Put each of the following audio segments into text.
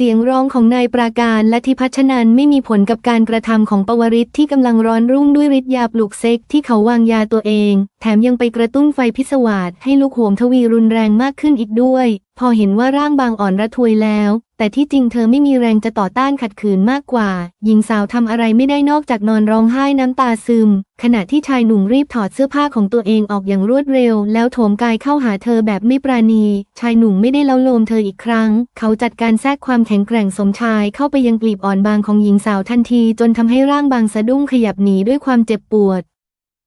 เสียงร้องของนายปราการและทิพัชนันไม่มีผลกับการกระทำของปวริศที่กำลังร้อนรุ่งด้วยฤทธิ์ยาปลุกเซ็กที่เขาวางยาตัวเอง แถมยังไปกระตุ้นไฟพิศวาสให้ลูกโหมทวีรุนแรงมากขึ้นอีกด้วย พอเห็นว่าร่างบางอ่อนระทวยแล้ว แต่ที่จริงเธอไม่มีแรงจะต่อต้านขัดขืนมากกว่า หญิงสาวทำอะไรไม่ได้นอกจากนอนร้องไห้น้ำตาซึม ขณะที่ชายหนุ่มรีบถอดเสื้อผ้าของตัวเองออกอย่างรวดเร็ว แล้วโถมกายเข้าหาเธอแบบไม่ปราณี ชายหนุ่มไม่ได้เล้าโลมเธออีกครั้ง เขาจัดการแทรกความแข็งแกร่งสมชายเข้าไปยังกลีบอ่อนบางของหญิงสาวทันที จนทำให้ร่างบางสะดุ้งขยับหนีด้วยความเจ็บปวด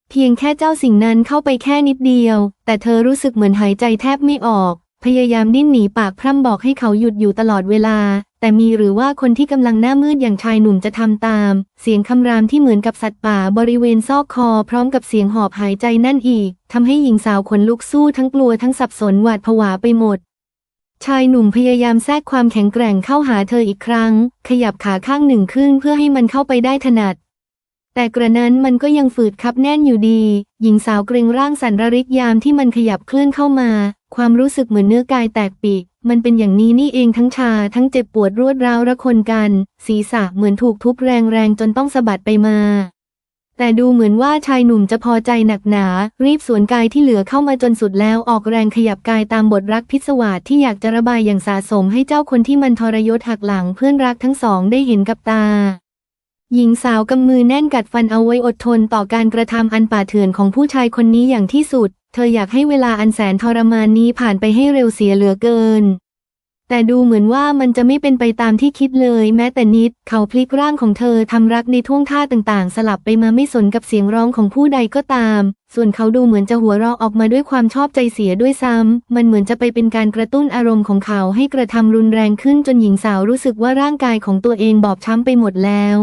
เพียงแค่เจ้าสิ่งนั้นเข้าไปแค่นิดเดียว แต่เธอรู้สึกเหมือนหายใจแทบไม่ออก พยายามดิ้นหนีปากพร่ำบอกให้เขาหยุดอยู่ตลอดเวลา แต่มีหรือว่าคนที่กำลังหน้ามืดอย่างชายหนุ่มจะทำตาม เสียงคำรามที่เหมือนกับสัตว์ป่าบริเวณซอกคอ พร้อมกับเสียงหอบหายใจนั่นอีกทำให้หญิงสาวขนลุกสู้ทั้งกลัวทั้งสับสนหวาดผวาไปหมด ชายหนุ่มพยายามแทรกความแข็งแกร่งเข้าหาเธออีกครั้ง ขยับขาข้างหนึ่งขึ้นเพื่อให้มันเข้าไปได้ถนัด แต่กระนั้นมันก็ยังฝืดคับแน่นอยู่ดี หญิงสาวเกรงร่างสันระริกยามที่มันขยับเคลื่อนเข้ามา ความรู้สึกเหมือนเนื้อกายแตกปีก มันเป็นอย่างนี้นี่เองทั้งชาทั้งเจ็บปวดรวดร้าวระคนกัน ศีรษะเหมือนถูกทุบแรงๆจนต้องสะบัดไปมา แต่ดูเหมือนว่าชายหนุ่มจะพอใจหนักหนา รีบสวนกายที่เหลือเข้ามาจนสุดแล้วออกแรงขยับกายตามบทรักพิศวาสที่อยากจะระบายอย่างสาสมให้เจ้าคนที่มันทรยศหักหลังเพื่อนรักทั้งสองได้เห็นกับตา หญิงสาวกำมือแน่นกัดฟันเอาไว้อดทนต่อการกระทำอันป่าเถื่อนของผู้ชายคนนี้อย่างที่สุด เธออยากให้เวลาอันแสนทรมานนี้ผ่านไปให้เร็วเสียเหลือเกิน แต่ดูเหมือนว่ามันจะไม่เป็นไปตามที่คิดเลย แม้แต่นิด เขาพลิกร่างของเธอทำรักในท่วงท่าต่างๆ สลับไปมาไม่สนกับเสียงร้องของผู้ใดก็ตาม ส่วนเขาดูเหมือนจะหัวเราะออกมาด้วยความชอบใจเสียด้วยซ้ำมันเหมือนจะไปเป็นการกระตุ้นอารมณ์ของเขาให้กระทำรุนแรงขึ้นจนหญิงสาวรู้สึกว่าร่างกายของตัวเองบอบช้ำไปหมดแล้ว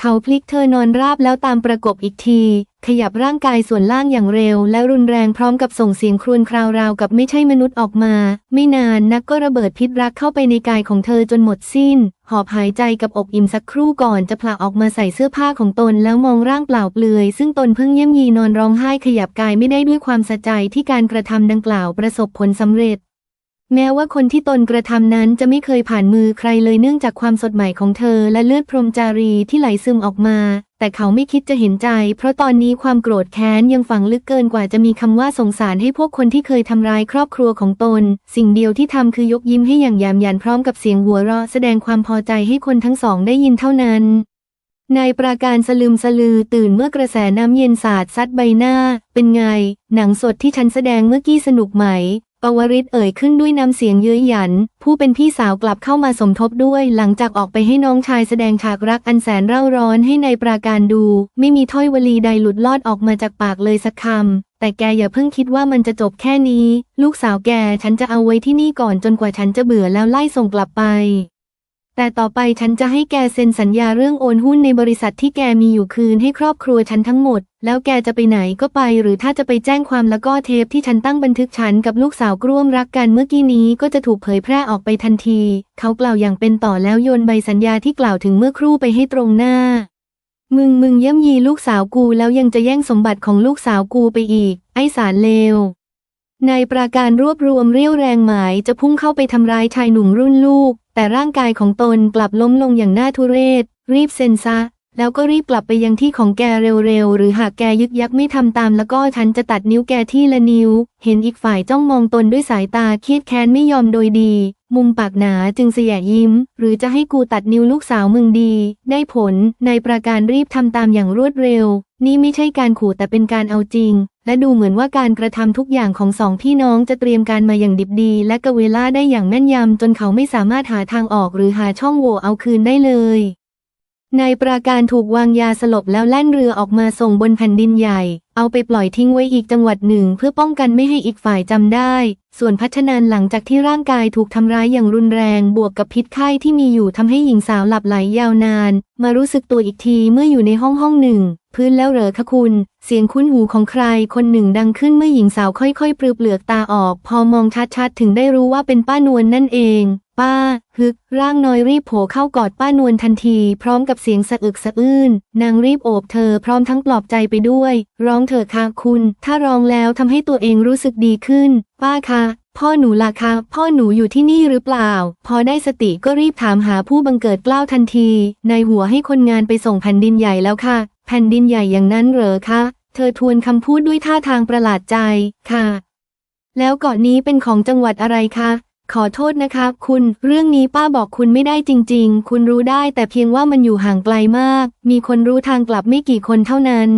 เขาพลิกเธอนอนราบแล้วตามประกบอีกที ขยับร่างกายส่วนล่างอย่างเร็ว และรุนแรงพร้อมกับส่งเสียงครวญคราวราวกับไม่ใช่มนุษย์ออกมา ไม่นานนักก็ระเบิดพิษรักเข้าไปในกายของเธอจนหมดสิ้น หอบหายใจกับอกอิ่มสักครู่ก่อนจะผละออกมาใส่เสื้อผ้าของตนแล้วมองร่างเปล่าเปลือย ซึ่งตนเพิ่งเยี่ยมยีนอนร้องไห้ขยับกายไม่ได้ด้วยความสะใจที่การกระทำดังกล่าวประสบผลสำเร็จ แม้ว่าคนที่ตนกระทำนั้นจะไม่เคยผ่านมือใครเลยเนื่องจากความสดใหม่ของเธอและเลือดพรมจารีที่ไหลซึมออกมา แต่เขาไม่คิดจะเห็นใจ เพราะตอนนี้ความโกรธแค้นยังฝังลึกเกินกว่าจะมีคำว่าสงสารให้พวกคนที่เคยทำร้ายครอบครัวของตน สิ่งเดียวที่ทำคือยกยิ้มให้อย่างยามยันพร้อมกับเสียงหัวเราะแสดงความพอใจให้คนทั้งสองได้ยินเท่านั้นนายปราการสลืมสลือตื่นเมื่อกระแสน้ำเย็นสาดซัดใบหน้า เป็นไง หนังสดที่ฉันแสดงเมื่อกี้สนุกไหม ปวริศเอ่ยขึ้นด้วยน้ำเสียงเย้อหยัน ผู้เป็นพี่สาวกลับเข้ามาสมทบด้วย หลังจากออกไปให้น้องชายแสดงฉากรักอันแสนเร่าร้อนให้ในายปราการดู ไม่มีถ้อยวลีใดหลุดลอดออกมาจากปากเลยสักคำ แต่แกอย่าเพิ่งคิดว่ามันจะจบแค่นี้ ลูกสาวแกฉันจะเอาไว้ที่นี่ก่อนจนกว่าฉันจะเบื่อแล้วไล่ส่งกลับไป แต่ต่อไปฉันจะให้แกเซ็นสัญญาเรื่องโอนหุ้นในบริษัทที่แกมีอยู่คืนให้ครอบครัวฉันทั้งหมด แล้วแกจะไปไหนก็ไป หรือถ้าจะไปแจ้งความแล้วก็เทปที่ฉันตั้งบันทึกฉันกับลูกสาวกร่วมรักกันเมื่อกี้นี้ก็จะถูกเผยแพร่ออกไปทันที เขากล่าวอย่างเป็นต่อแล้วโยนใบสัญญาที่กล่าวถึงเมื่อครู่ไปให้ตรงหน้า มึงมึงเย่ำยีลูกสาวกูแล้วยังจะแย่งสมบัติของลูกสาวกูไปอีก ไอ้สารเลว นายปราการรวบรวมเรี่ยวแรงหมายจะพุ่งเข้าไปทำร้ายชายหนุ่มรุ่นลูก แต่ร่างกายของตนกลับล้มลงอย่างน่าทุเรศ รีบเซ็นซะ แล้วก็รีบกลับไปยังที่ของแกเร็วๆ หรือหากแกยึกยักไม่ทำตามแล้วก็ฉันจะตัดนิ้วแกที่ละนิ้ว เห็นอีกฝ่ายจ้องมองตนด้วยสายตาเครียดแค้นไม่ยอมโดยดี มุมปากหนาจึงเสียยิ้ม หรือจะให้กูตัดนิ้วลูกสาวมึงดี ได้ผล ในประการรีบทำตามอย่างรวดเร็ว นี่ไม่ใช่การขู่แต่เป็นการเอาจริง และดูเหมือนว่าการกระทำทุกอย่างของสองพี่น้องจะเตรียมการมาอย่างดิบดี และกะเวลาได้อย่างแม่นยำจนเขาไม่สามารถหาทางออกหรือหาช่องโหว่เอาคืนได้เลย นายปราการถูกวางยาสลบแล้วแล่นเรือออกมาส่งบนแผ่นดินใหญ่ เอาไปปล่อยทิ้งไว้อีกจังหวัดหนึ่ง เพื่อป้องกันไม่ให้อีกฝ่ายจำได้ ส่วนพัฒนานหลังจากที่ร่างกายถูกทำร้ายอย่างรุนแรงบวกกับพิษไข้ที่มีอยู่ทำให้หญิงสาวหลับไหลยาวนาน มารู้สึกตัวอีกทีเมื่ออยู่ในห้องห้องหนึ่ง พื้นแล้วเหรอคะคุณ เสียงคุ้นหูของใครคนหนึ่งดังขึ้นเมื่อหญิงสาวค่อยๆปลือเปลือกตาออก พอมองชัดๆถึงได้รู้ว่าเป็นป้านวลนั่นเอง ป้า ฮึก ร่างน้อยรีบโผล่เข้ากอดป้านวลทันที พร้อมกับเสียงสะอึกสะอื้น นางรีบโอบเธอพร้อมทั้งปลอบใจไปด้วย ร้องเถอะค่ะคุณ ถ้าร้องแล้วทำให้ตัวเองรู้สึกดีขึ้น ป้าคะพ่อหนูล่ะคะ พ่อหนูอยู่ที่นี่หรือเปล่า พอได้สติก็รีบถามหาผู้บังเกิดเกล้าวทันที ในหัวให้คนงานไปส่งแผ่นดินใหญ่แล้วค่ะ แผ่นดินใหญ่อย่างนั้นเหรอคะ เธอทวนคำพูดด้วยท่าทางประหลาดใจ ค่ะ แล้วเกาะนี้เป็นของจังหวัดอะไรคะ ขอโทษนะคะคุณ เรื่องนี้ป้าบอกคุณไม่ได้จริง ๆ คุณรู้ได้แต่เพียงว่ามันอยู่ห่างไกลมาก มีคนรู้ทางกลับไม่กี่คนเท่านั้น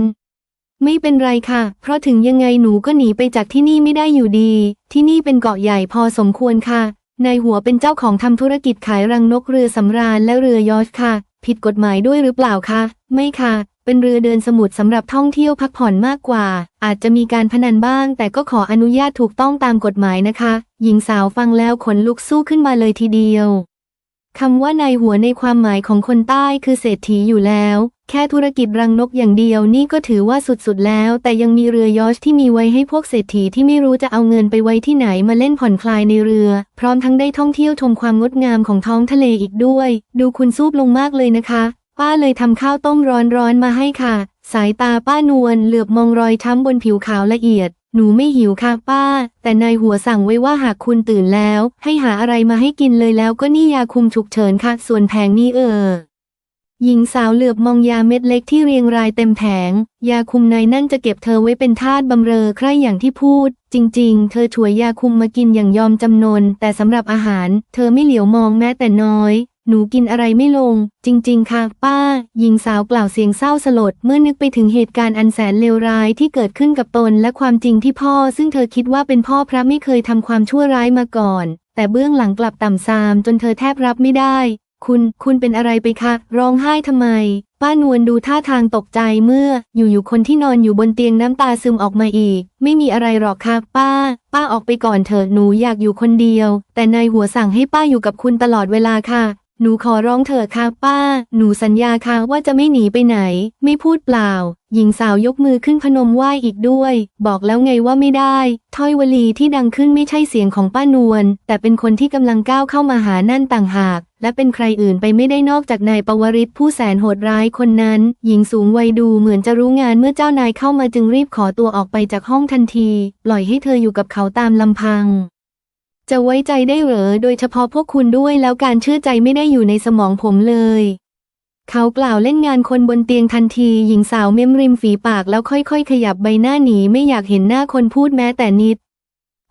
ไม่เป็นไรค่ะ เพราะถึงยังไงหนูก็หนีไปจากที่นี่ไม่ได้อยู่ดี ที่นี่เป็นเกาะใหญ่พอสมควรค่ะ นายหัวเป็นเจ้าของทำธุรกิจขายรังนกเรือสำราญและเรือยอชค่ะ ผิดกฎหมายด้วยหรือเปล่าคะ ไม่ค่ะ เป็นเรือเดินสมุทรสำหรับท่องเที่ยวพักผ่อนมากกว่า อาจจะมีการพนันบ้าง แต่ก็ขออนุญาตถูกต้องตามกฎหมายนะคะ หญิงสาวฟังแล้วขนลุกสู้ขึ้นมาเลยทีเดียวคำว่านายหัวในความหมายของคนใต้คือเศรษฐีอยู่แล้ว แค่ธุรกิจรังนกอย่างเดียวนี่ก็ถือว่าสุดๆแล้ว แต่ยังมีเรือยอชที่มีไว้ให้พวกเศรษฐีที่ไม่รู้จะเอาเงินไปไว้ที่ไหนมาเล่นผ่อนคลายในเรือ พร้อมทั้งได้ท่องเที่ยวชมความงดงามของท้องทะเลอีกด้วย ดูคุณซูบลงมากเลยนะคะ ป้าเลยทำข้าวต้มร้อนๆมาให้ค่ะ สายตาป้านวลเหลือบมองรอยช้ำบนผิวขาวละเอียด หนูไม่หิวค่ะป้า แต่นายหัวสั่งไว้ว่าหากคุณตื่นแล้ว ให้หาอะไรมาให้กินเลยแล้วก็นี่ยาคุมฉุกเฉินค่ะ ส่วนแผงนี่เออหญิงสาวเหลือบมองยาเม็ดเล็กที่เรียงรายเต็มแผง ยาคุมในนั่นจะเก็บเธอไว้เป็นทาสบำเรอใครอย่างที่พูด จริง ๆ เธอช่วยยาคุมมากินอย่างยอมจำนน แต่สำหรับอาหาร เธอไม่เหลียวมองแม้แต่น้อย หนูกินอะไรไม่ลง จริง ๆ ค่ะ ป้า หญิงสาวกล่าวเสียงเศร้าสลด เมื่อนึกไปถึงเหตุการณ์อันแสนเลวร้ายที่เกิดขึ้นกับตน และความจริงที่พ่อ ซึ่งเธอคิดว่าเป็นพ่อพระไม่เคยทำความชั่วร้ายมาก่อน แต่เบื้องหลังกลับต่ำทราม จนเธอแทบรับไม่ได้ คุณ คุณเป็นอะไรไปคะ ร้องไห้ทำไม ป้านวลดูท่าทางตกใจเมื่อ อยู่ๆคนที่นอนอยู่บนเตียงน้ำตาซึมออกมาอีก ไม่มีอะไรหรอกค่ะป้า ป้าออกไปก่อนเถอะหนูอยากอยู่คนเดียว แต่นายหัวสั่งให้ป้าอยู่กับคุณตลอดเวลาค่ะ หนูขอร้องเถอะค่ะป้า หนูสัญญาค่ะว่าจะไม่หนีไปไหน ไม่พูดเปล่า หญิงสาวยกมือขึ้นพนมไหว้อีกด้วย บอกแล้วไงว่าไม่ได้ ถ้อยวลีที่ดังขึ้นไม่ใช่เสียงของป้านวล แต่เป็นคนที่กำลังก้าวเข้ามาหานั่นต่างหาก และเป็นใครอื่นไปไม่ได้นอกจากนายปวริศผู้แสนโหดร้ายคนนั้น หญิงสูงวัยดูเหมือนจะรู้งานเมื่อเจ้านายเข้ามาจึงรีบขอตัวออกไปจากห้องทันที ปล่อยให้เธออยู่กับเขาตามลำพัง จะไว้ใจได้เหรอ โดยเฉพาะพวกคุณด้วยแล้วการเชื่อใจไม่ได้อยู่ในสมองผมเลย เขากล่าวเล่นงานคนบนเตียงทันที หญิงสาวเม้มริมฝีปากแล้วค่อยๆ ขยับใบหน้าหนีไม่อยากเห็นหน้าคนพูดแม้แต่นิด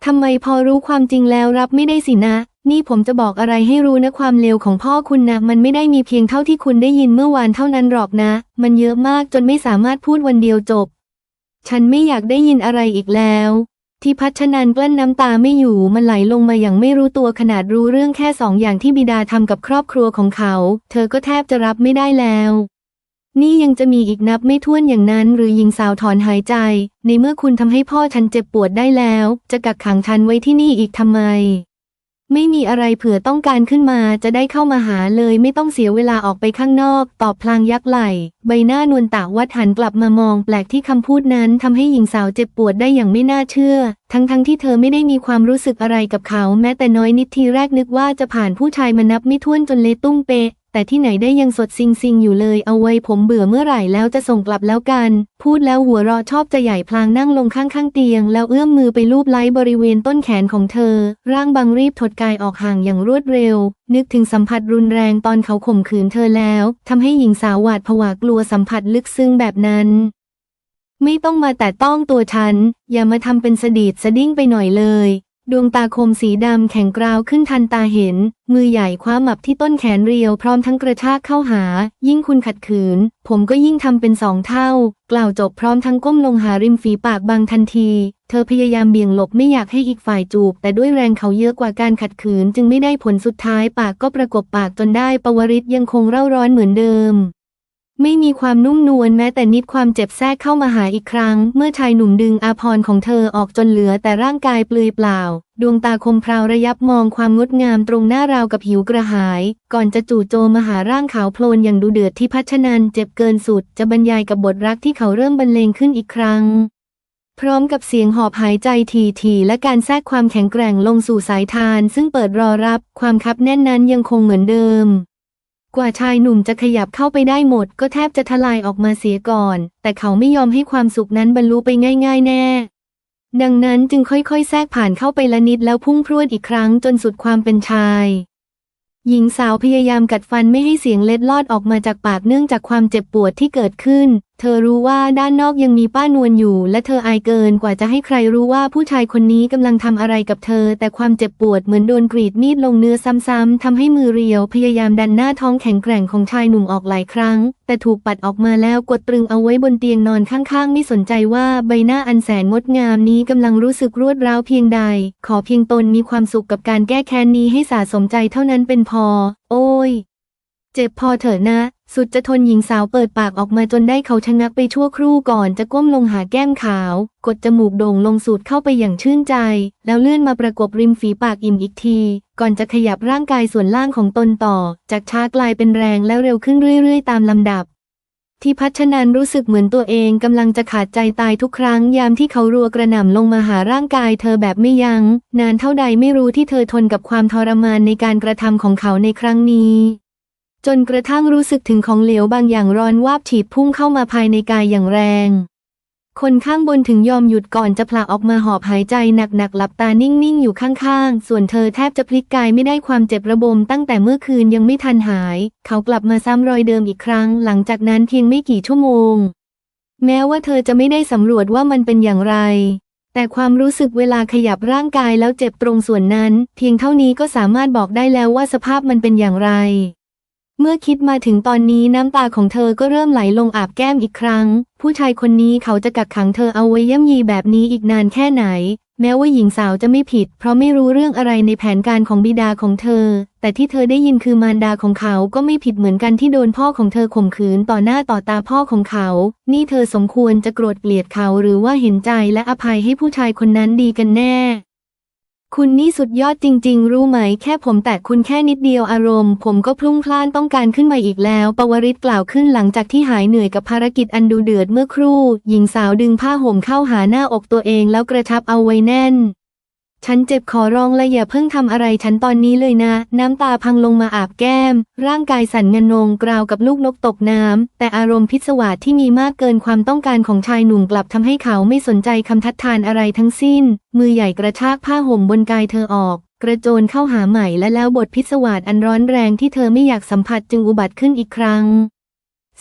ทำไมพอรู้ความจริงแล้วรับไม่ได้สินะ นี่ผมจะบอกอะไรให้รู้นะความเลวของพ่อคุณนะ มันไม่ได้มีเพียงเท่าที่คุณได้ยินเมื่อวานเท่านั้นหรอกนะ มันเยอะมากจนไม่สามารถพูดวันเดียวจบ ฉันไม่อยากได้ยินอะไรอีกแล้ว ที่พัชนันกลั้นน้ำตาไม่อยู่มันไหลลงมาอย่างไม่รู้ตัวขนาดรู้เรื่องแค่สองอย่างที่บิดาทำกับครอบครัวของเขา เธอก็แทบจะรับไม่ได้แล้ว นี่ยังจะมีอีกนับไม่ถ้วนอย่างนั้น หรือหญิงสาวถอนหายใจ ในเมื่อคุณทำให้พ่อฉันเจ็บปวดได้แล้ว จะกักขังฉันไว้ที่นี่อีกทำไม ไม่มีอะไรเผื่อต้องการขึ้นมาจะได้เข้ามาหาเลยไม่ต้องเสียเวลาออกไปข้างนอก ตอบพลางยักไหล่ ใบหน้านวลตาวัดหันกลับมามองแปลกที่คำพูดนั้นทำให้หญิงสาวเจ็บปวดได้อย่างไม่น่าเชื่อ ทั้งๆทที่เธอไม่ได้มีความรู้สึกอะไรกับเขา แม้แต่น้อยนิดทีแรกนึกว่าจะผ่านผู้ชายมานับไม่ถ้วนจนเละตุ้งเปะ แต่ที่ไหนได้ยังสดซิงซิงอยู่เลยเอาไว้ผมเบื่อเมื่อไหร่แล้วจะส่งกลับแล้วกัน พูดแล้วหัวเราะชอบจะใหญ่พลางนั่งลงข้างๆเตียง แล้วเอื้อมมือไปลูบไล้บริเวณต้นแขนของเธอ ร่างบางรีบถดกายออกห่างอย่างรวดเร็ว นึกถึงสัมผัสรุนแรงตอนเขาข่มขืนเธอแล้วทำให้หญิงสาวหวาดผวากลัวสัมผัสลึกซึ้งแบบนั้นไม่ต้องมาแต่ต้องตัวฉัน อย่ามาทำเป็นสดีดสดิ้งไปหน่อยเลย ดวงตาคมสีดำแข็งกราวขึ้นทันตาเห็น มือใหญ่คว้าหมับที่ต้นแขนเรียวพร้อมทั้งกระชากเข้าหา ยิ่งคุณขัดขืน ผมก็ยิ่งทำเป็นสองเท่า กล่าวจบพร้อมทั้งก้มลงหาริมฝีปากบางทันที เธอพยายามเบี่ยงหลบไม่อยากให้อีกฝ่ายจูบ แต่ด้วยแรงเขาเยอะกว่าการขัดขืน จึงไม่ได้ผลสุดท้ายปากก็ประกบปากจนได้ปวริศยังคงเร่าร้อนเหมือนเดิม ไม่มีความนุ่มนวลแม้แต่นิดความเจ็บแทรกเข้ามาหาอีกครั้ง เมื่อชายหนุ่มดึงอาพรของเธอออกจนเหลือแต่ร่างกายเปลือยเปล่า ดวงตาคมพราวระยับมองความงดงามตรงหน้าราวกับหิวกระหาย ก่อนจะจู่โจมมาหาร่างขาวโพลนอย่างดูเดือดที่พัชนันเจ็บเกินสุด จะบรรยายกับบทรักที่เขาเริ่มบรรเลงขึ้นอีกครั้ง พร้อมกับเสียงหอบหายใจทีๆและการแทรกความแข็งแกร่งลงสู่สายทาน ซึ่งเปิดรอรับความคับแน่นนั้นยังคงเหมือนเดิม กว่าชายหนุ่มจะขยับเข้าไปได้หมด ก็แทบจะทลายออกมาเสียก่อน แต่เขาไม่ยอมให้ความสุขนั้นบรรลุไปง่ายๆแน่ ดังนั้นจึงค่อยๆ แทรกผ่านเข้าไปละนิดแล้วพุ่งพรวดอีกครั้งจนสุดความเป็นชาย หญิงสาวพยายามกัดฟันไม่ให้เสียงเล็ดลอดออกมาจากปากเนื่องจากความเจ็บปวดที่เกิดขึ้น เธอรู้ว่าด้านนอกยังมีป้านวลอยู่ และเธออายเกินกว่าจะให้ใครรู้ว่าผู้ชายคนนี้กำลังทำอะไรกับเธอ แต่ความเจ็บปวดเหมือนโดนกรีดมีดลงเนื้อซ้ำๆทำให้มือเรียว พยายามดันหน้าท้องแข็งแกร่งของชายหนุ่มออกหลายครั้ง แต่ถูกปัดออกมาแล้วกดตรึงเอาไว้บนเตียงนอนข้างๆ ไม่สนใจว่าใบหน้าอันแสนงดงามนี้กำลังรู้สึกรวดร้าวเพียงใด ขอเพียงตนมีความสุขกับการแก้แค้นนี้ให้สาสมใจเท่านั้นเป็นพอ โอ้ย เจ็บพอเถอะนะ สุดจะทนหญิงสาวเปิดปากออกมาจนได้เขาชะงักไปชั่วครู่ก่อนจะก้มลงหาแก้มขาว กดจมูกโด่งลงสูดเข้าไปอย่างชื่นใจ แล้วเลื่อนมาประกบริมฝีปากอิ่มอีกที ก่อนจะขยับร่างกายส่วนล่างของตนต่อ จากช้ากลายเป็นแรงแล้วเร็วขึ้นเรื่อยๆ ตามลำดับที่พัชนันรู้สึกเหมือนตัวเองกำลังจะขาดใจตายทุกครั้ง ยามที่เขารัวกระหน่ำลงมาหาร่างกายเธอแบบไม่ยัง้ง นานเท่าใดไม่รู้ที่เธอทนกับความทรมานในการกระทำของเขาในครั้งนี้ จนกระทั่งรู้สึกถึงของเหลวบางอย่างร้อนวาบฉีดพุ่งเข้ามาภายในกายอย่างแรง คนข้างบนถึงยอมหยุดก่อนจะผละออกมาหอบหายใจหนักๆหลับตานิ่งๆอยู่ข้างๆ ส่วนเธอแทบจะพลิกกายไม่ได้ความเจ็บระบมตั้งแต่เมื่อคืนยังไม่ทันหาย เขากลับมาซ้ำรอยเดิมอีกครั้ง หลังจากนั้นเพียงไม่กี่ชั่วโมง แม้ว่าเธอจะไม่ได้สำรวจว่ามันเป็นอย่างไรแต่ความรู้สึกเวลาขยับร่างกายแล้วเจ็บตรงส่วนนั้น เพียงเท่านี้ก็สามารถบอกได้แล้วว่าสภาพมันเป็นอย่างไร เมื่อคิดมาถึงตอนนี้น้ำตาของเธอก็เริ่มไหลลงอาบแก้มอีกครั้ง ผู้ชายคนนี้เขาจะกักขังเธอเอาไว้ย่ำยีแบบนี้อีกนานแค่ไหน แม้ว่าหญิงสาวจะไม่ผิด เพราะไม่รู้เรื่องอะไรในแผนการของบิดาของเธอ แต่ที่เธอได้ยินคือมารดาของเขาก็ไม่ผิดเหมือนกันที่โดนพ่อของเธอข่มขืนต่อหน้าต่อตาพ่อของเขา นี่เธอสมควรจะโกรธเกลียดเขาหรือว่าเห็นใจและอภัยให้ผู้ชายคนนั้นดีกันแน่ คุณนี่สุดยอดจริง ๆ รู้ไหม แค่ผมแตะคุณแค่นิดเดียวอารมณ์ ผมก็พลุ่งพล่านต้องการขึ้นมาอีกแล้ว ปวริศกล่าวขึ้นหลังจากที่หายเหนื่อยกับภารกิจอันดูเดือดเมื่อครู่ หญิงสาวดึงผ้าห่มเข้าหาหน้าอกตัวเองแล้วกระชับเอาไว้แน่น ฉันเจ็บขอร้องและอย่าเพิ่งทำอะไรฉันตอนนี้เลยนะ น้ำตาพังลงมาอาบแก้ม ร่างกายสั่นงะนงกราวกับลูกนกตกน้ำ แต่อารมณ์พิศวาสที่มีมากเกินความต้องการของชายหนุ่มกลับทำให้เขาไม่สนใจคำทัดทานอะไรทั้งสิ้น มือใหญ่กระชากผ้าห่มบนกายเธอออก กระโจนเข้าหาใหม่และแล้วบทพิศวาสอันร้อนแรงที่เธอไม่อยากสัมผัสจึงอุบัติขึ้นอีกครั้ง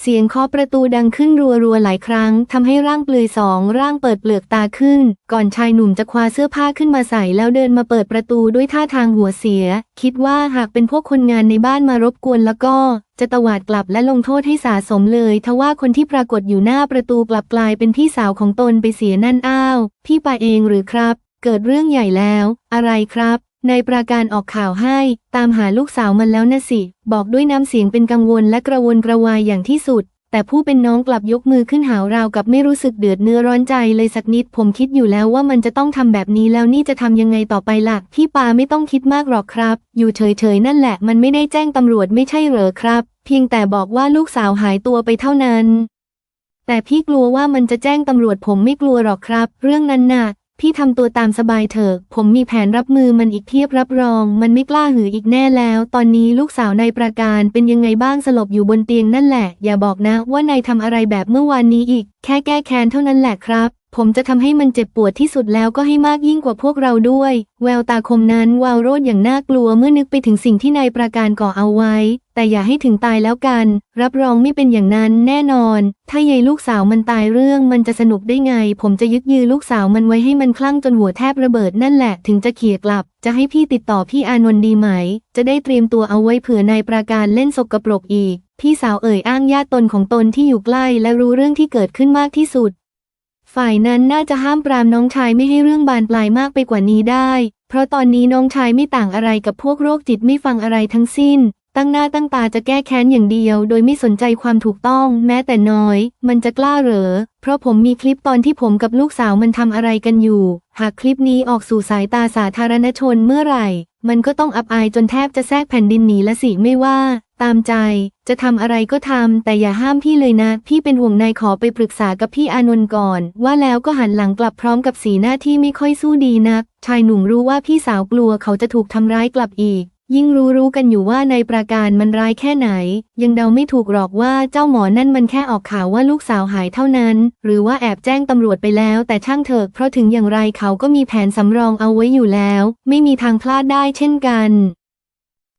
เสียงเคาะประตูดังขึ้นรัวๆหลายครั้งทำให้ร่างเปลือยสองร่างเปิดเปลือกตาขึ้น ก่อนชายหนุ่มจะคว้าเสื้อผ้าขึ้นมาใส่แล้วเดินมาเปิดประตูด้วยท่าทางหัวเสีย คิดว่าหากเป็นพวกคนงานในบ้านมารบกวนแล้วก็ จะตวาดกลับและลงโทษให้สาสมเลยทว่าคนที่ปรากฏอยู่หน้าประตูกลับกลายเป็นพี่สาวของตนไปเสียนั่นอ้าว พี่ปาเองหรือครับ เกิดเรื่องใหญ่แล้ว อะไรครับ นายปราการออกข่าวให้ ตามหาลูกสาวมันแล้วนะสิ บอกด้วยน้ำเสียงเป็นกังวลและกระวนกระวายอย่างที่สุด แต่ผู้เป็นน้องกลับยกมือขึ้นหาวราวกับไม่รู้สึกเดือดเนื้อร้อนใจเลยสักนิด ผมคิดอยู่แล้วว่ามันจะต้องทำแบบนี้แล้วนี่จะทำยังไงต่อไปล่ะพี่ปาไม่ต้องคิดมากหรอกครับ อยู่เฉยๆนั่นแหละ มันไม่ได้แจ้งตำรวจไม่ใช่เหรอครับ เพียงแต่บอกว่าลูกสาวหายตัวไปเท่านั้นแต่พี่กลัวว่ามันจะแจ้งตำรวจผมไม่กลัวหรอกครับ เรื่องนั้นน่ะ พี่ทำตัวตามสบายเถอะ ผมมีแผนรับมือมันอีกเทียบรับรอง มันไม่กล้าหืออีกแน่แล้ว ตอนนี้ลูกสาวนายประการเป็นยังไงบ้างสลบอยู่บนเตียงนั่นแหละ อย่าบอกนะว่านายทำอะไรแบบเมื่อวานนี้อีก แค่แก้แค้นเท่านั้นแหละครับ ผมจะทำให้มันเจ็บปวดที่สุดแล้วก็ให้มากยิ่งกว่าพวกเราด้วย แววตาคมนั้นวาวโรดอย่างน่ากลัวเมื่อนึกไปถึงสิ่งที่นายประการก่อเอาไว้ แต่อย่าให้ถึงตายแล้วกัน รับรองไม่เป็นอย่างนั้นแน่นอน ถ้ายายลูกสาวมันตายเรื่องมันจะสนุกได้ไง ผมจะยึดยือลูกสาวมันไว้ให้มันคลั่งจนหัวแทบระเบิดนั่นแหละถึงจะเขี่ยกลับ จะให้พี่ติดต่อพี่อานนท์ดีไหม จะได้เตรียมตัวเอาไว้เผื่อนายประการเล่นสกปรกอีกพี่สาวเอ่ยอ้างญาติตนของตนที่อยู่ใกล้และรู้เรื่องที่เกิดขึ้นมากที่สุด ฝ่ายนั้นน่าจะห้ามปรามน้องชายไม่ให้เรื่องบานปลายมากไปกว่านี้ได้ เพราะตอนนี้น้องชายไม่ต่างอะไรกับพวกโรคจิตไม่ฟังอะไรทั้งสิ้น ตั้งหน้าตั้งตาจะแก้แค้นอย่างเดียว โดยไม่สนใจความถูกต้อง แม้แต่น้อย มันจะกล้าเหรอ เพราะผมมีคลิปตอนที่ผมกับลูกสาวมันทำอะไรกันอยู่ หากคลิปนี้ออกสู่สายตาสาธารณชนเมื่อไหร่ มันก็ต้องอับอายจนแทบจะแทรกแผ่นดินหนีละสิไม่ว่า ตามใจ จะทำอะไรก็ทำ แต่อย่าห้ามพี่เลยนะ พี่เป็นห่วงนายขอไปปรึกษากับพี่อานนท์ก่อน ว่าแล้วก็หันหลังกลับพร้อมกับสีหน้าที่ไม่ค่อยสู้ดีนัก ชายหนุ่มรู้ว่าพี่สาวกลัวเขาจะถูกทำร้ายกลับอีก ยิ่งรู้รู้กันอยู่ว่าในประการมันร้ายแค่ไหน ยังเดาไม่ถูกหรอกว่าเจ้าหมอนั่นมันแค่ออกข่าวว่าลูกสาวหายเท่านั้น หรือว่าแอบแจ้งตำรวจไปแล้วแต่ช่างเถอะเพราะถึงอย่างไรเขาก็มีแผนสำรองเอาไว้อยู่แล้ว ไม่มีทางพลาดได้เช่นกัน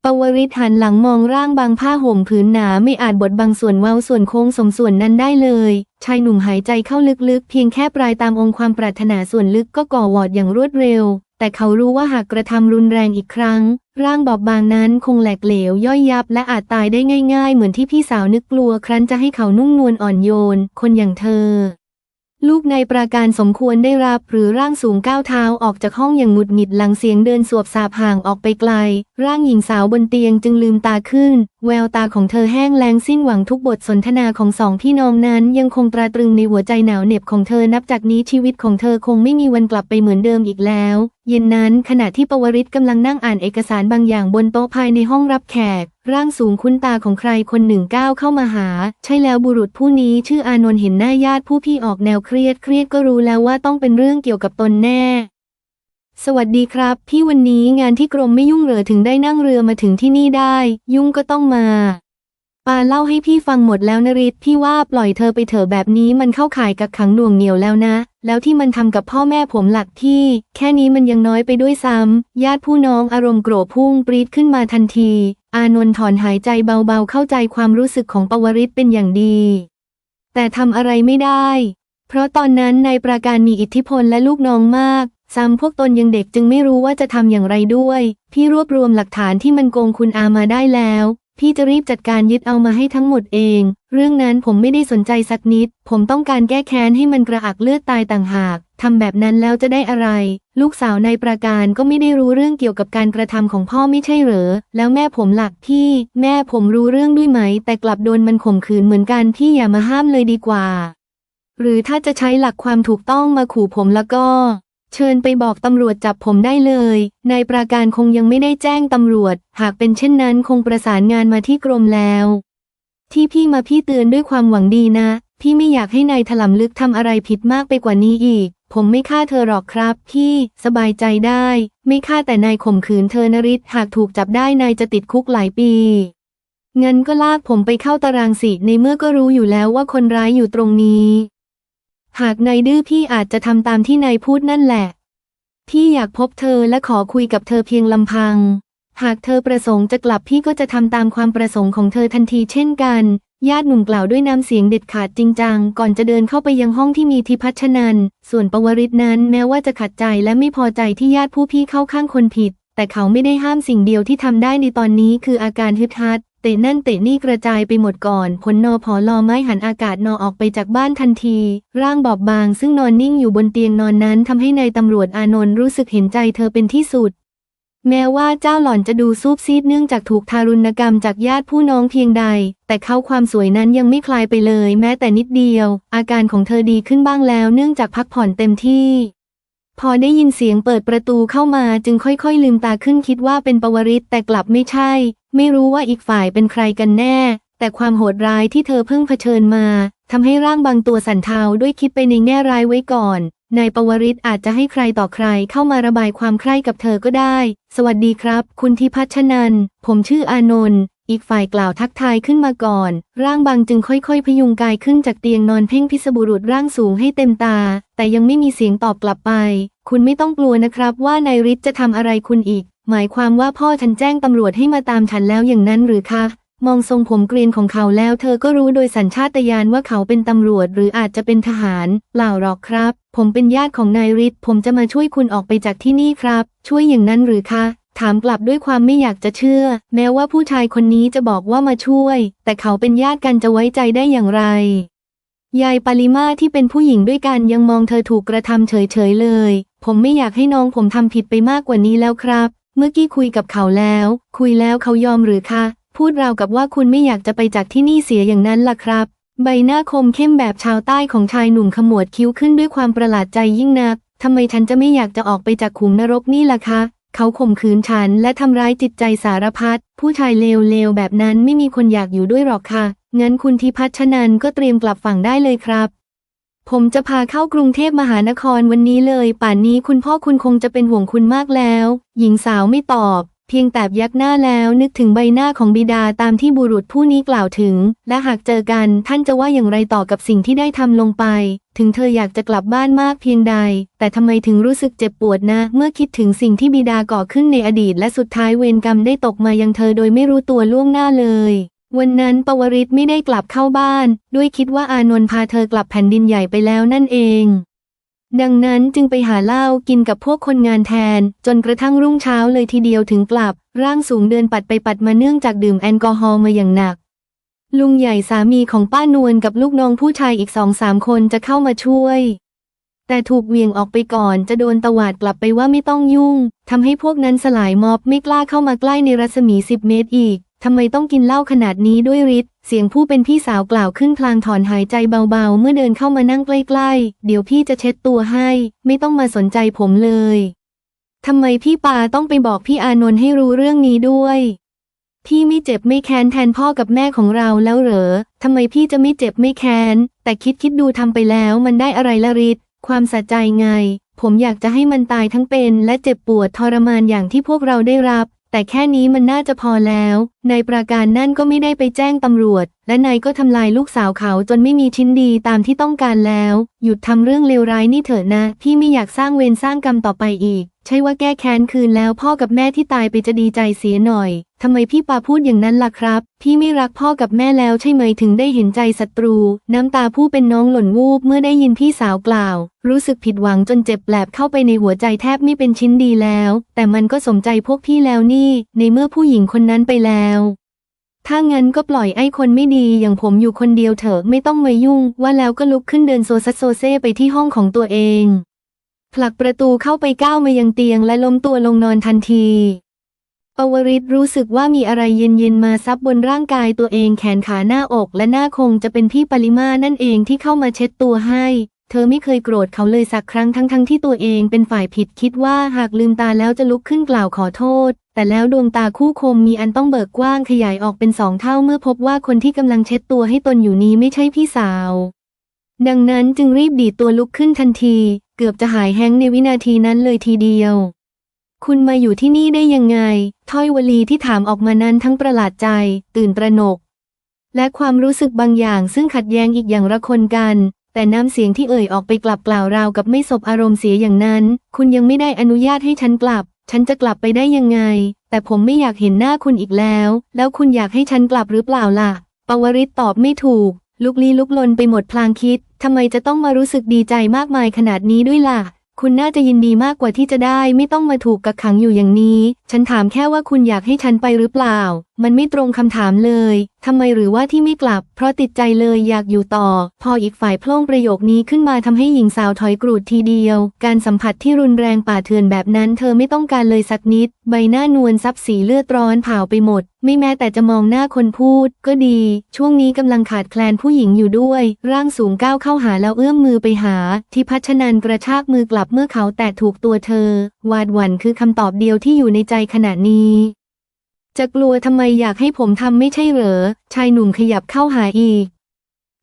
ปวริษหันหลังมองร่างบางผ้าห่มผืนหนาไม่อาจบดบังส่วนเว้าส่วนโค้งสมส่วนนั้นได้เลย ชายหนุ่มหายใจเข้าลึกๆ เพียงแค่ปลายตามองค์ความปรารถนาส่วนลึกก็ก่อวอดอย่างรวดเร็ว แต่เขารู้ว่าหากกระทำรุนแรงอีกครั้ง ร่างบอบบางนั้นคงแหลกเหลวย่อยยับและอาจตายได้ง่าย ๆ เหมือนที่พี่สาวนึกกลัวครั้นจะให้เขานุ่มนวลอ่อนโยน คนอย่างเธอ ลูกในประการสมควรได้รับหรือร่างสูงก้าวเท้าออกจากห้องอย่างหงุดหงิดหลังเสียงเดินสวบสาบห่างออกไปไกล ร่างหญิงสาวบนเตียงจึงลืมตาขึ้น แววตาของเธอแห้งแล้งสิ้นหวังทุกบทสนทนาของสองพี่น้องนั้น ยังคงตราตรึงในหัวใจหนาวเหน็บของเธอนับจากนี้ชีวิตของเธอคงไม่มีวันกลับไปเหมือนเดิมอีกแล้วเย็นนั้นขณะที่ปวริศกำลังนั่งอ่านเอกสารบางอย่างบนโต๊ะภายในห้องรับแขก ร่างสูงคุ้นตาของใครคนหนึ่งก้าวเข้ามาหา ใช่แล้วบุรุษผู้นี้ชื่ออานนท์เห็นหน้าญาติผู้พี่ออกแนวเครียดเครียดก็รู้แล้วว่าต้องเป็นเรื่องเกี่ยวกับตนแน่ สวัสดีครับ พี่วันนี้งานที่กรมไม่ยุ่งเหรอถึงได้นั่งเรือมาถึงที่นี่ได้ ยุ่งก็ต้องมา ปาเล่าให้พี่ฟังหมดแล้วนริศพี่ว่าปล่อยเธอไปเถอะแบบนี้มันเข้าข่ายกักขังหน่วงเหนียวแล้วนะ แล้วที่มันทำกับพ่อแม่ผมหลักพี่ แค่นี้มันยังน้อยไปด้วยซ้ำญาติผู้น้องอารมณ์โกรธพุ่งปรีดขึ้นมาทันที อานนท์ถอนหายใจเบาๆเข้าใจความรู้สึกของปวริศเป็นอย่างดี แต่ทำอะไรไม่ได้ เพราะตอนนั้นนายปราการมีอิทธิพลและลูกน้องมากซ้ำพวกตนยังเด็กจึงไม่รู้ว่าจะทำอย่างไรด้วย พี่รวบรวมหลักฐานที่มันโกงคุณอามาได้แล้ว พี่จะรีบจัดการยึดเอามาให้ทั้งหมดเอง เรื่องนั้นผมไม่ได้สนใจสักนิด ผมต้องการแก้แค้นให้มันกระอักเลือดตายต่างหาก ทำแบบนั้นแล้วจะได้อะไร ลูกสาวนายประการก็ไม่ได้รู้เรื่องเกี่ยวกับการกระทำของพ่อไม่ใช่เหรอ แล้วแม่ผมหลักพี่ แม่ผมรู้เรื่องด้วยไหม แต่กลับโดนมันข่มขืนเหมือนกันพี่อย่ามาห้ามเลยดีกว่า หรือถ้าจะใช้หลักความถูกต้องมาขู่ผมแล้วก็ เชิญไปบอกตำรวจจับผมได้เลย นายปราการคงยังไม่ได้แจ้งตำรวจ หากเป็นเช่นนั้นคงประสานงานมาที่กรมแล้ว ที่พี่มาพี่เตือนด้วยความหวังดีนะ พี่ไม่อยากให้นายถลำลึกทำอะไรผิดมากไปกว่านี้อีก ผมไม่ฆ่าเธอหรอกครับ พี่สบายใจได้ ไม่ฆ่าแต่นายข่มขืนเธอนริศหากถูกจับได้นายจะติดคุกหลายปีงั้นก็ลากผมไปเข้าตารางสิในเมื่อก็รู้อยู่แล้วว่าคนร้ายอยู่ตรงนี้ หากนายดื้อพี่อาจจะทำตามที่นายพูดนั่นแหละ พี่อยากพบเธอและขอคุยกับเธอเพียงลำพัง หากเธอประสงค์จะกลับพี่ก็จะทำตามความประสงค์ของเธอทันทีเช่นกัน ญาติหนุ่มกล่าวด้วยน้ำเสียงเด็ดขาดจริงจัง ก่อนจะเดินเข้าไปยังห้องที่มีทิพัชนัน ส่วนปวริศนั้นแม้ว่าจะขัดใจและไม่พอใจที่ญาติผู้พี่เข้าข้างคนผิด แต่เขาไม่ได้ห้ามสิ่งเดียวที่ทำได้ในตอนนี้คืออาการฮึดฮัด เตะนั่นเตะนี่กระจายไปหมดก่อน ผลนอพอลอไม้หันอากาศนอออกไปจากบ้านทันที ร่างบอบบางซึ่งนอนนิ่งอยู่บนเตียงนอนนั้นทำให้นายตำรวจอานนท์รู้สึกเห็นใจเธอเป็นที่สุด แม้ว่าเจ้าหล่อนจะดูซูบซีดเนื่องจากถูกทารุณกรรมจากญาติผู้น้องเพียงใด แต่เขาความสวยนั้นยังไม่คลายไปเลย แม้แต่นิดเดียว อาการของเธอดีขึ้นบ้างแล้ว เนื่องจากพักผ่อนเต็มที่พอได้ยินเสียงเปิดประตูเข้ามาจึงค่อยๆ ลืมตาขึ้นคิดว่าเป็นปวริศแต่กลับไม่ใช่ ไม่รู้ว่าอีกฝ่ายเป็นใครกันแน่ แต่ความโหดร้ายที่เธอเพิ่งเผชิญมาทำให้ร่างบางตัวสั่นเทาด้วยคิดไปในแง่ร้ายไว้ก่อน นายปวริศอาจจะให้ใครต่อใครเข้ามาระบายความใคร่กับเธอก็ได้ สวัสดีครับ คุณทิพัชนัน ผมชื่ออานนท์ อีกฝ่ายกล่าวทักทายขึ้นมาก่อน ร่างบางจึงค่อยๆ พยุงกายขึ้นจากเตียงนอนเพ่งพิศบุรุษร่างสูงให้เต็มตา แต่ยังไม่มีเสียงตอบกลับไป คุณไม่ต้องกลัวนะครับ ว่านายฤทธิ์จะทำอะไรคุณอีก หมายความว่าพ่อฉันแจ้งตำรวจให้มาตามฉันแล้วอย่างนั้นหรือคะมองทรงผมเกรียนของเขาแล้วเธอก็รู้โดยสัญชาตญาณว่าเขาเป็นตำรวจหรืออาจจะเป็นทหารเปล่าหรอกครับ ผมเป็นญาติของนายฤทธิ์ผมจะมาช่วยคุณออกไปจากที่นี่ครับ ช่วยอย่างนั้นหรือคะ ถามกลับด้วยความไม่อยากจะเชื่อ แม้ว่าผู้ชายคนนี้จะบอกว่ามาช่วย แต่เขาเป็นญาติกันจะไว้ใจได้อย่างไร ยายปาริมาที่เป็นผู้หญิงด้วยกันยังมองเธอถูกกระทำเฉยๆเลย ผมไม่อยากให้น้องผมทำผิดไปมากกว่านี้แล้วครับ เมื่อกี้คุยกับเขาแล้ว คุยแล้วเขายอมหรือคะ พูดราวกับว่าคุณไม่อยากจะไปจากที่นี่เสียอย่างนั้นล่ะครับ ใบหน้าคมเข้มแบบชาวใต้ของชายหนุ่มขมวดคิ้วขึ้นด้วยความประหลาดใจยิ่งนักทำไมฉันจะไม่อยากจะออกไปจากขุมนรกนี่ล่ะคะ เขาข่มขืนฉันและทำร้ายจิตใจสารพัด ผู้ชายเลวๆแบบนั้นไม่มีคนอยากอยู่ด้วยหรอกค่ะ งั้นคุณทิพัชนันก็เตรียมกลับฝั่งได้เลยครับ ผมจะพาเข้ากรุงเทพมหานครวันนี้เลย ป่านนี้คุณพ่อคุณคงจะเป็นห่วงคุณมากแล้ว หญิงสาวไม่ตอบ เพียงแต่ยักหน้าแล้วนึกถึงใบหน้าของบิดาตามที่บุรุษผู้นี้กล่าวถึง และหากเจอกันท่านจะว่าอย่างไรต่อกับสิ่งที่ได้ทำลงไป ถึงเธออยากจะกลับบ้านมากเพียงใด แต่ทำไมถึงรู้สึกเจ็บปวดนะ เมื่อคิดถึงสิ่งที่บิดาก่อขึ้นในอดีต และสุดท้ายเวรกรรมได้ตกมายังเธอโดยไม่รู้ตัวล่วงหน้าเลย วันนั้นปวริศไม่ได้กลับเข้าบ้าน ด้วยคิดว่าอานนท์พาเธอกลับแผ่นดินใหญ่ไปแล้วนั่นเอง ดังนั้นจึงไปหาเหล้ากินกับพวกคนงานแทน จนกระทั่งรุ่งเช้าเลยทีเดียวถึงกลับ ร่างสูงเดินปัดไปปัดมาเนื่องจากดื่มแอลกอฮอล์มาอย่างหนัก ลุงใหญ่สามีของป้านวลกับลูกน้องผู้ชายอีกสองสามคนจะเข้ามาช่วยแต่ถูกเวียงออกไปก่อนจะโดนตวาดกลับไปว่าไม่ต้องยุ่ง ทำให้พวกนั้นสลายม็อบไม่กล้าเข้ามาใกล้ในรัศมีสิบเมตรอีก ทำไมต้องกินเหล้าขนาดนี้ด้วยฤทธิ์เสียงผู้เป็นพี่สาวกล่าวขึ้นพลางถอนหายใจเบาๆ เมื่อเดินเข้ามานั่งใกล้ๆ เดี๋ยวพี่จะเช็ดตัวให้ ไม่ต้องมาสนใจผมเลยทำไมพี่ปาต้องไปบอกพี่อานนท์ให้รู้เรื่องนี้ด้วย พี่ไม่เจ็บไม่แค้นแทนพ่อกับแม่ของเราแล้วเหรอทำไมพี่จะไม่เจ็บไม่แค้น แต่คิดคิดดูทำไปแล้วมันได้อะไรละริศความสะใจไง ผมอยากจะให้มันตายทั้งเป็น และเจ็บปวดทรมานอย่างที่พวกเราได้รับ แต่แค่นี้มันน่าจะพอแล้วนายประการนั่นก็ไม่ได้ไปแจ้งตำรวจ และนายก็ทำลายลูกสาวเขาจนไม่มีชิ้นดีตามที่ต้องการแล้ว หยุดทำเรื่องเลวร้ายนี่เถอะนะ พี่ไม่อยากสร้างเวรสร้างกรรมต่อไปอีก ใช่ว่าแก้แค้นคืนแล้วพ่อกับแม่ที่ตายไปจะดีใจเสียหน่อยทำไมพี่ปาพูดอย่างนั้นล่ะครับ พี่ไม่รักพ่อกับแม่แล้วใช่ไหมถึงได้เห็นใจศัตรู น้ำตาผู้เป็นน้องหล่นวูบเมื่อได้ยินพี่สาวกล่าว รู้สึกผิดหวังจนเจ็บแปลบเข้าไปในหัวใจแทบไม่เป็นชิ้นดีแล้ว แต่มันก็สมใจพวกพี่แล้วนี่ ในเมื่อผู้หญิงคนนั้นไปแล้วถ้างั้นก็ปล่อยไอ้คนไม่ดีอย่างผมอยู่คนเดียวเถอะไม่ต้องมายุ่ง ว่าแล้วก็ลุกขึ้นเดินโซซัสโซเซไปที่ห้องของตัวเอง ผลักประตูเข้าไปก้าวมายังเตียงและล้มตัวลงนอนทันทีปวริศรู้สึกว่ามีอะไรเย็นๆมาซับบนร่างกายตัวเองแขนขาหน้าอกและหน้าคงจะเป็นพี่ปริมานั่นเองที่เข้ามาเช็ดตัวให้ เธอไม่เคยโกรธเขาเลยสักครั้งทั้งๆทที่ตัวเองเป็นฝ่ายผิดคิดว่าหากลืมตาแล้วจะลุกขึ้นกล่าวขอโทษ แต่แล้วดวงตาคู่คมมีอันต้องเบิกกว้างขยายออกเป็นสองเท่าเมื่อพบว่าคนที่กำลังเช็ดตัวให้ตนอยู่นี้ไม่ใช่พี่สาว ดังนั้นจึงรีบดีตัวลุกขึ้นทันที เกือบจะหายแห้งในวินาทีนั้นเลยทีเดียว คุณมาอยู่ที่นี่ได้ยังไง ถ้อยวลีที่ถามออกมานั้นทั้งประหลาดใจ ตื่นตระหนกและความรู้สึกบางอย่างซึ่งขัดแย้งอีกอย่างระคนกัน แต่น้ำเสียงที่เอ่ยออกไปกลับกล่าวราวกับไม่สบอารมณ์เสียอย่างนั้น คุณยังไม่ได้อนุญาตให้ฉันกลับ ฉันจะกลับไปได้ยังไง แต่ผมไม่อยากเห็นหน้าคุณอีกแล้ว แล้วคุณอยากให้ฉันกลับหรือเปล่าล่ะ ปวริศตอบไม่ถูก ลุกลี้ลุกลนไปหมดพลางคิด ทำไมจะต้องมารู้สึกดีใจมากมายขนาดนี้ด้วยล่ะ คุณน่าจะยินดีมากกว่าที่จะได้ ไม่ต้องมาถูกกักขังอยู่อย่างนี้ ฉันถามแค่ว่าคุณอยากให้ฉันไปหรือเปล่า มันไม่ตรงคำถามเลยทำไมหรือว่าที่ไม่กลับ เพราะติดใจเลยอยากอยู่ต่อ พออีกฝ่ายโพล่งประโยคนี้ขึ้นมาทำให้หญิงสาวถอยกรูดทีเดียว การสัมผัสที่รุนแรงป่าเถื่อนแบบนั้น เธอไม่ต้องการเลยสักนิด ใบหน้านวลซับสีเลือดร้อนเผาไปหมด ไม่แม้แต่จะมองหน้าคนพูด ก็ดี ช่วงนี้กำลังขาดแคลนผู้หญิงอยู่ด้วย ร่างสูงก้าวเข้าหาแล้วเอื้อมมือไปหา ที่พัชนันกระชากมือกลับเมื่อเขาแตะถูกตัวเธอ วาดหวั่นคือคำตอบเดียวที่อยู่ในใจขณะนี้ จะกลัวทำไมอยากให้ผมทำไม่ใช่เหรอ ชายหนุ่มขยับเข้าหาอีก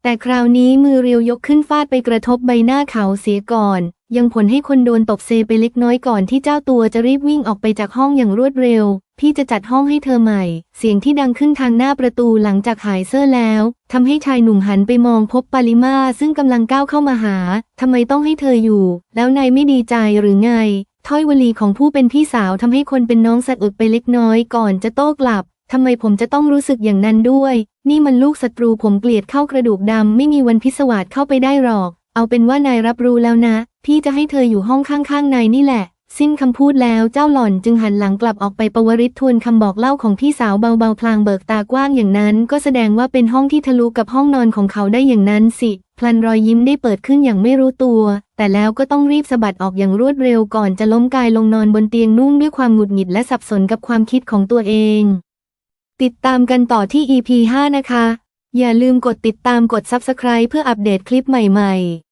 แต่คราวนี้มือเรียวยกขึ้นฟาดไปกระทบใบหน้าเขาเสียก่อน ยังผลให้คนโดนตบเซไปเล็กน้อยก่อนที่เจ้าตัวจะรีบวิ่งออกไปจากห้องอย่างรวดเร็ว พี่จะจัดห้องให้เธอใหม่ เสียงที่ดังขึ้นทางหน้าประตูหลังจากหายเสื้อแล้วทำให้ชายหนุ่มหันไปมองพบปาริมาซึ่งกำลังก้าวเข้ามาหาทำไมต้องให้เธออยู่ แล้วนายไม่ดีใจหรือไง ถ้อยวลีของผู้เป็นพี่สาวทำให้คนเป็นน้องสะอึกไปเล็กน้อยก่อนจะโต้กลับทำไมผมจะต้องรู้สึกอย่างนั้นด้วย นี่มันลูกศัตรูผมเกลียดเข้ากระดูกดำไม่มีวันพิศวาสเข้าไปได้หรอก เอาเป็นว่านายรับรู้แล้วนะ พี่จะให้เธออยู่ห้องข้างๆนายนี่แหละ สิ้นคำพูดแล้วเจ้าหล่อนจึงหันหลังกลับออกไปประวริศทวนคำบอกเล่าของพี่สาวเบาๆพลางเบิกตากว้างอย่างนั้น ก็แสดงว่าเป็นห้องที่ทะลุกับห้องนอนของเขาได้อย่างนั้นสิ พลันรอยยิ้มได้เปิดขึ้นอย่างไม่รู้ตัว แต่แล้วก็ต้องรีบสะบัดออกอย่างรวดเร็วก่อนจะล้มกายลงนอนบนเตียงนุ่งด้วยความหงุดหงิดและสับสนกับความคิดของตัวเอง ติดตามกันต่อที่ EP 5 นะคะ อย่าลืมกดติดตามกด Subscribe เพื่ออัปเดตคลิปใหม่ ๆ